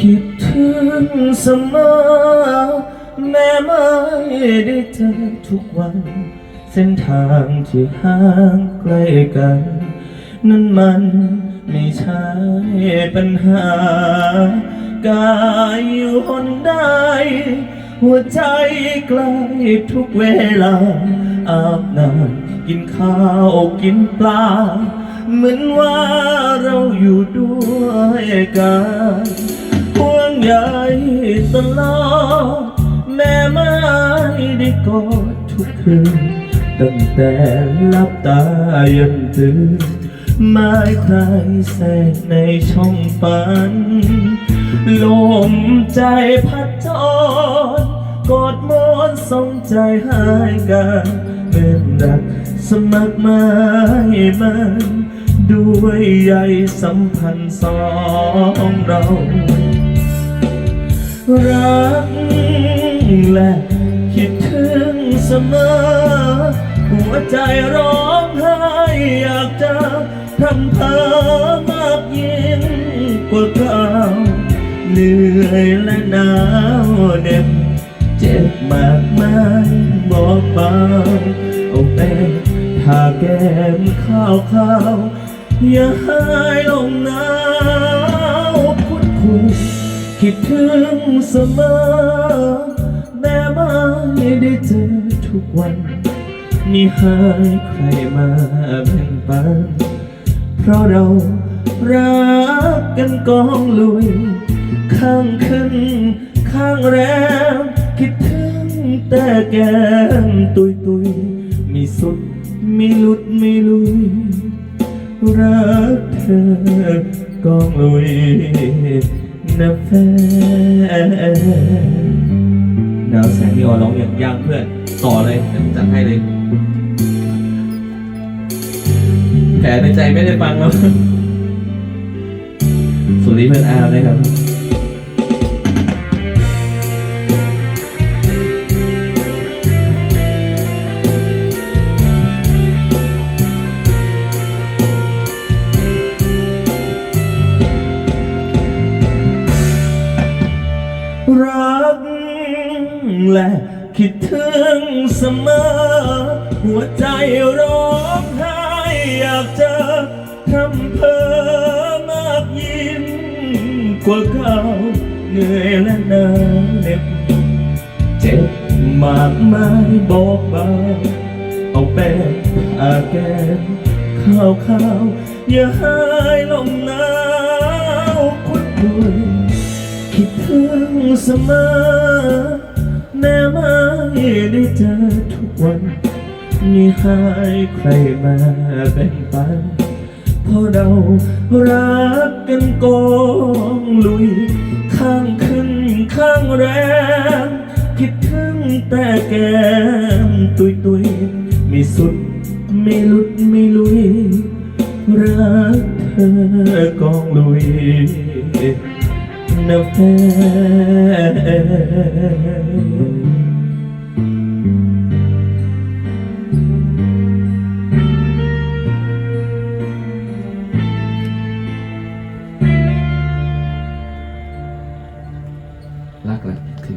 คิดถึงเสมอ แม้ไม่ได้เจอทุกวัน เส้นทางที่ห่างไกลกัน นั้นมันไม่ใช่ปัญหากายอยู่หนใดหัวใจใกล้ทุกเวลา อาบน้ำกินข้าวกินปลา เหมือนว่าเราอยู่ด้วยกัน ห่วงใยตลอดแม่ไม่ได้กอดทุกคืนตั้งแต่หลับตายันตื่นไม่ใครแทรกในช่องฝัน ลมใจพัดจรกอดมอนส่งใจให้กันเหมือนรักสมัครไม่มันด้วยใยสัมพันธ์สองเรา รักและคิดถึงเสมอ หัวใจร้องไห้อยากจะทำเธอมากยิ่งกว่าเก่าเหนื่อยและหนาวเหน็บเจ็บมากมายบอกเบาเอาแต่ทาแก้มข้าวข้าวๆอย่าให้ลงนาวพูดคุย คิดถึงเสมอ แม้ไม่ได้เจอทุกวัน นี่ให้ใครมาแบ่งปัน เพราะเรารักกันกองลุย ข้างขึ้น ข้างแรมคิดถึงแต่แก้มตุยตุยมีสุดมีหลุดมีลุย รักเธอกองลุย นะแฟดาวแสงที่ออร้องอย่างยากเพื่อนต่อเลยเดี๋ยวจัดให้เลยแผลในใจไม่ได้ฟังแล้วสวัสดีเพื่อนอาร์มนะครับ และคิดถึงเสมอ หัวใจร้องไห้อยากจะทำเพ้อมากยิ่งกว่าเก่าเหนื่อยและหนาเหน็บเจ็บมากมายบอกเบาเอาแป้งอาแก้มข้าวข้าวอย่าให้ลมหนาวคุดคุยคิดถึงเสมอ แม้ไม่ได้เจอทุกวันนี่ให้ใครมาแบ่งปันเพราะเรารักกันกองลุย ข้างขึ้นข้างแรมคิดถึงแต่แก้มตุยตุยมีสุดไม่ลุดไม่ลุย รักเธอกองลุย นะแฟนรักแหละคือ